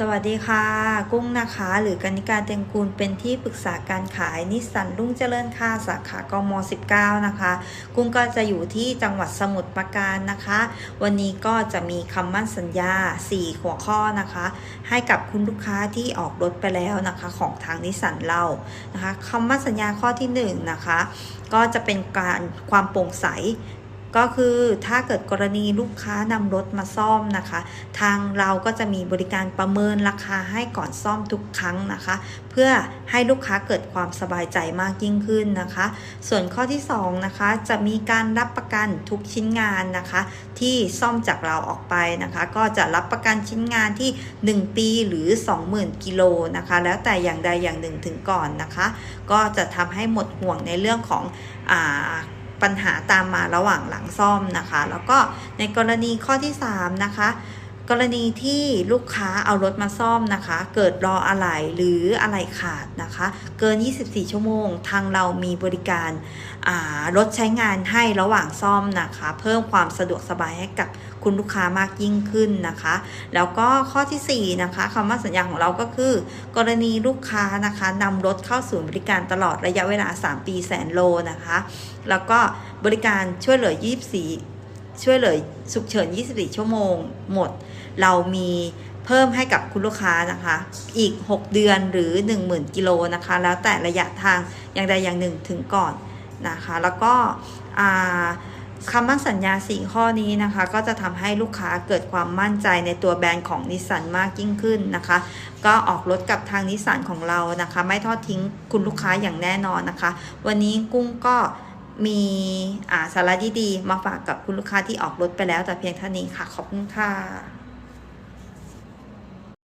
สวัสดีค่ะ กุ้งนะคะ หรือกนิการเตียงกูลเป็นที่ปรึกษาการขายนิสสันรุ่งเจริญค่ะสาขากม 19 นะคะ กุ้งก็จะอยู่ที่จังหวัดสมุทรปราการนะคะ วันนี้ก็จะมีคำมั่นสัญญา 4 หัวข้อนะคะ ให้กับคุณลูกค้าที่ออกรถไปแล้วนะคะของทางนิสสันเรานะคะคำมั่นสัญญาข้อที่1นะคะก็จะเป็นการความโปร่งใส ก็คือถ้าเกิดกรณีลูกค้านำรถมาซ่อมนะคะ ทางเราก็จะมีบริการประเมินราคาให้ก่อนซ่อมทุกครั้งนะคะ เพื่อให้ลูกค้าเกิดความสบายใจมากยิ่งขึ้นนะคะ ส่วนข้อที่2นะคะจะมีการรับประกันทุกชิ้นงานนะคะ ที่ซ่อมจากเราออกไปนะคะ ก็จะรับประกันชิ้นงานที่ 1 ปีหรือ 20,000กิโลนะคะ แล้วแต่อย่างใดอย่างหนึ่งถึงก่อนนะคะ ก็จะทำให้หมดห่วงในเรื่องของอ่า ปัญหาตามมาระหว่างหลังซ่อมนะคะ แล้วก็ในกรณีข้อที่ 3 นะคะ กรณีที่ลูกค้าเอารถมาซ่อมนะคะ เกิดรออะไหล่หรืออะไหล่ขาดนะคะ เกิน 24 ชั่วโมง ทางเรามีบริการรถใช้งานให้ระหว่างซ่อมนะคะ เพิ่มความสะดวกสบายให้กับคุณลูกค้ามากยิ่งขึ้นนะคะ แล้วก็ข้อทีสี่4 นะคะคำว่าสัญญาของเราก็คือ กรณีลูกค้านะคะนำรถเข้าศูนย์บริการตลอดระยะเวลา 3 ปีแสนโลนะคะ แล้วก็บริการช่วยเหลือ 24 ช่วยเหลือฉุกเฉิน 24 ชั่วโมงหมด เรามีเพิ่มให้กับคุณลูกค้านะคะ อีก 6 เดือนหรือ 10,000 กิโลนะคะ แล้วแต่ระยะทางอย่างใดอย่างหนึ่งถึงก่อนนะคะ แล้วก็คำมั่นสัญญา 4 ข้อนี้นะคะ ก็จะทำให้ลูกค้าเกิดความมั่นใจในตัวแบรนด์ของนิสสันมากยิ่งขึ้นนะคะ ก็ออกรถกับทางนิสสันของเรานะคะ ไม่ทอดทิ้งคุณลูกค้าอย่างแน่นอนนะคะ วันนี้กุ้งก็ มีอ่าสาระดีๆมาฝากกับคุณลูกค้าที่ออกรถไปแล้วแต่เพียงเท่านี้ค่ะ ขอบคุณค่ะ